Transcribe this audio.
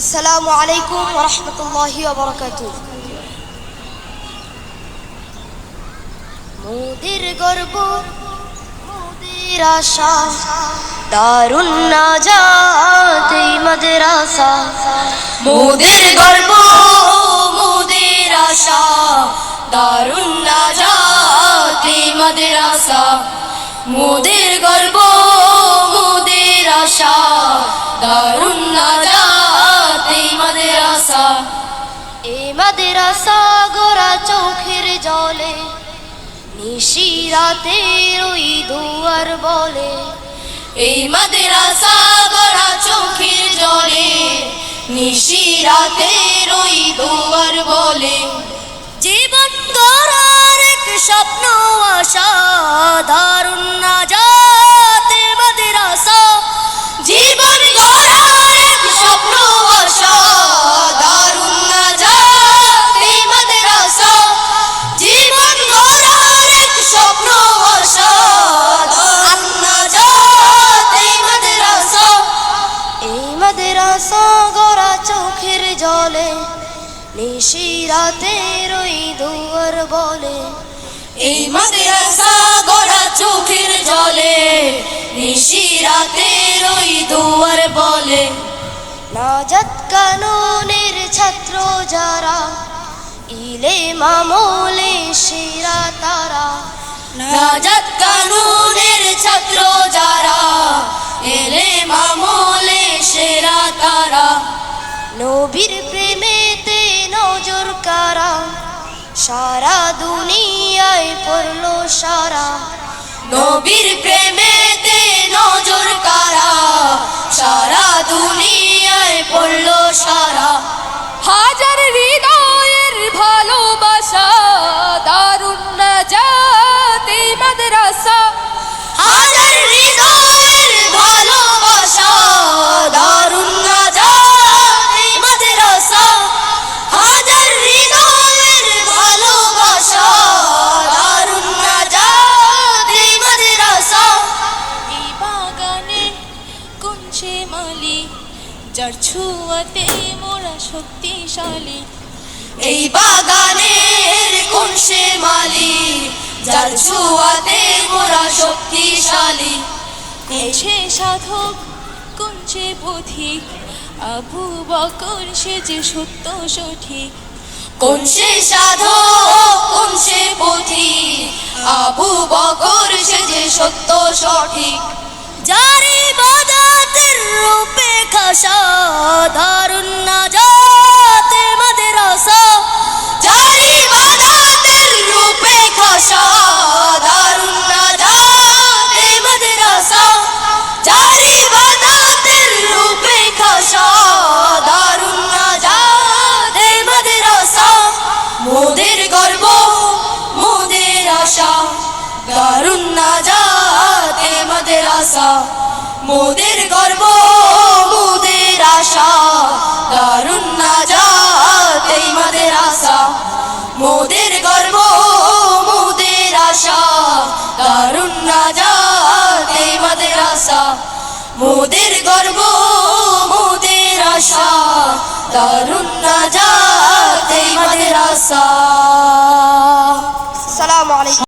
আসসালামু আলাইকুম রহমতুল্লাহি বরকাত মোদের গর্ব, মোদের আশা, দারুণ এই মাদ্রাসা। মোদের গর্ব, মোদের আশা, দারুণ নাজাতে মাদ্রাসা। মোদের গর্ব, মোদের আশা, দারুণ মাদ্রাসা গোরা চোখের জলে নিশিরাতে ওই দুয়ার বলে। এই মাদ্রাসা গড়া চোখের জলে নিশিরাতে রই দুয়ার বলে। জীবন গড়ার এক স্বপ্ন আশা দারুণ নাজাতে নিশিরাতে ওই দুয়ার বলে এই মাদ্রাসা গড়া চোখের জলে নিশিরাতে রই দুয়ার বলে। নাজাত কানুনের ছাত্র যারা ইলে মামলে শিরা তারা। নাজাত কানুনের সারা দুনিয়ায় পড়ল সারা। নবীর প্রেমেতে নজর কারা? সারা দুনিয়ায় পড়ল সারা। ছুয়াতে মোরা শক্তিশালী। এই বাগানের কোন সে মালি যার ছুয়াতে মোরা শক্তিশালী। কুঞ্চে সাধক কুঞ্চে পথিক আবু বকর সে যে সত্য সঠিক। কোন সে সাধু কোন সে পুঁথি আবু বকর সে যে সত্য সঠিক। জারি বাদাতের রূপে খাসা দারুণ নাজাতে মাদ্রাসা জারি বাদাতের রূপে খাসা দারুণ নাজাতে মাদ্রাসা জারি বাদাতের রূপে খাসা দারুণ নাজাতে মাদ্রাসা, মোদের গর্ব, মোদের আশা। দারুণ নাজাতে মাদ্রাসা মোদের গর্ব মোদের আশা। দারুণ নাজাতে মাদ্রাসা। মোদের গর্ব মোদের আশা। দারুণ নাজাতে মাদ্রাসা। মোদের গর্ব মোদের আশা। দারুণ নাজাতে মাদ্রাসা।